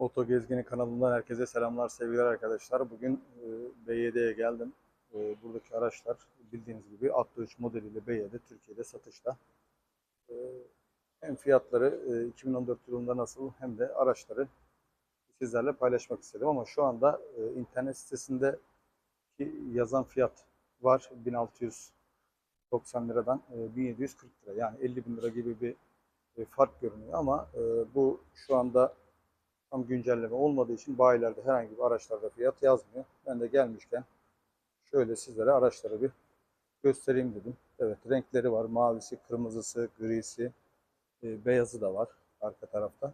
Oto Gezgini kanalından herkese selamlar, sevgiler arkadaşlar. Bugün e, BYD'ye geldim. E, buradaki araçlar bildiğiniz gibi Atto 3 modeliyle BYD Türkiye'de satışta. E, hem fiyatları e, 2014 yılında nasıl hem de araçları sizlerle paylaşmak istedim. Ama şu anda e, internet sitesinde yazan fiyat var 1690 liradan e, 1740 lira. Yani 50 bin lira gibi bir e, fark görünüyor ama e, bu şu anda tam güncelleme olmadığı için bayilerde herhangi bir araçlarda fiyat yazmıyor. Ben de gelmişken şöyle sizlere araçları bir göstereyim dedim. Evet renkleri var. Mavisi, kırmızısı, grisi, e, beyazı da var arka tarafta.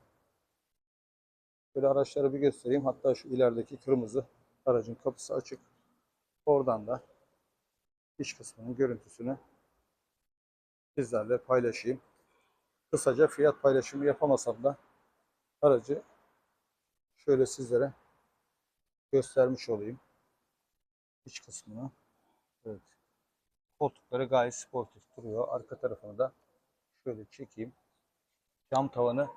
Böyle araçları bir göstereyim. Hatta şu ilerideki kırmızı aracın kapısı açık. Oradan da iç kısmının görüntüsünü sizlerle paylaşayım. Kısaca fiyat paylaşımı yapamasam da aracı şöyle sizlere göstermiş olayım. İç kısmını. Evet. Koltukları gayet sportif duruyor. Arka tarafını da şöyle çekeyim. Cam tavanı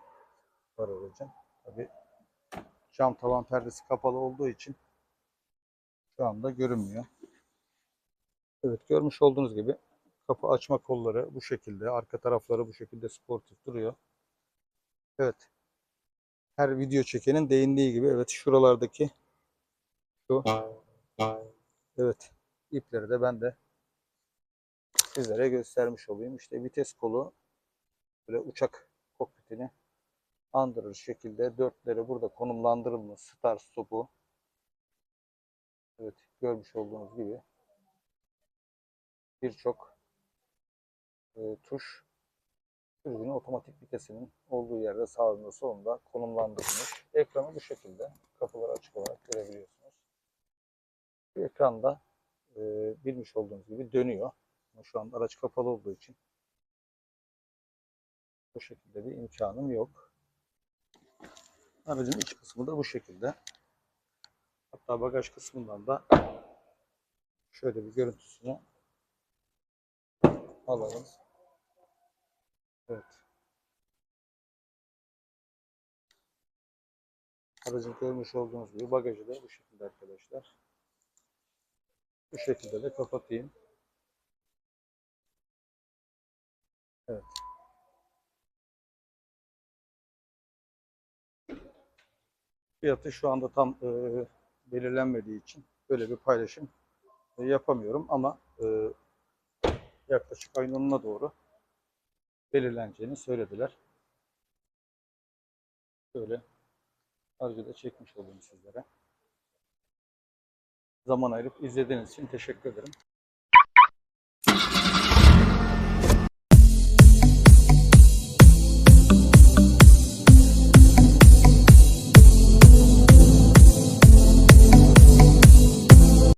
var aracın. Tabi cam tavan perdesi kapalı olduğu için şu anda görünmüyor. Evet görmüş olduğunuz gibi kapı açma kolları bu şekilde. Arka tarafları bu şekilde sportif duruyor. Evet her video çekenin değindiği gibi evet şuralardaki şu evet ipleri de ben de sizlere göstermiş olayım. İşte vites kolu böyle uçak kokpitini andırır şekilde dörtleri burada konumlandırılmış start stopu evet görmüş olduğunuz gibi birçok e, tuş sürücünün otomatik vitesinin olduğu yerde sağında solunda konumlandırılmış. Ekranı bu şekilde kapıları açık olarak görebiliyorsunuz. Bu ekranda e, bilmiş olduğunuz gibi dönüyor. Ama şu an araç kapalı olduğu için bu şekilde bir imkanım yok. Aracın iç kısmı da bu şekilde. Hatta bagaj kısmından da şöyle bir görüntüsünü alalım. Evet. Aracın görmüş olduğunuz gibi bagajı da bu şekilde arkadaşlar. Bu şekilde de kapatayım. Evet. Fiyatı şu anda tam e, belirlenmediği için böyle bir paylaşım e, yapamıyorum ama e, yaklaşık ayın 10'una doğru belirleneceğini söylediler. Şöyle aracı da çekmiş olayım sizlere. Zaman ayırıp izlediğiniz için teşekkür ederim.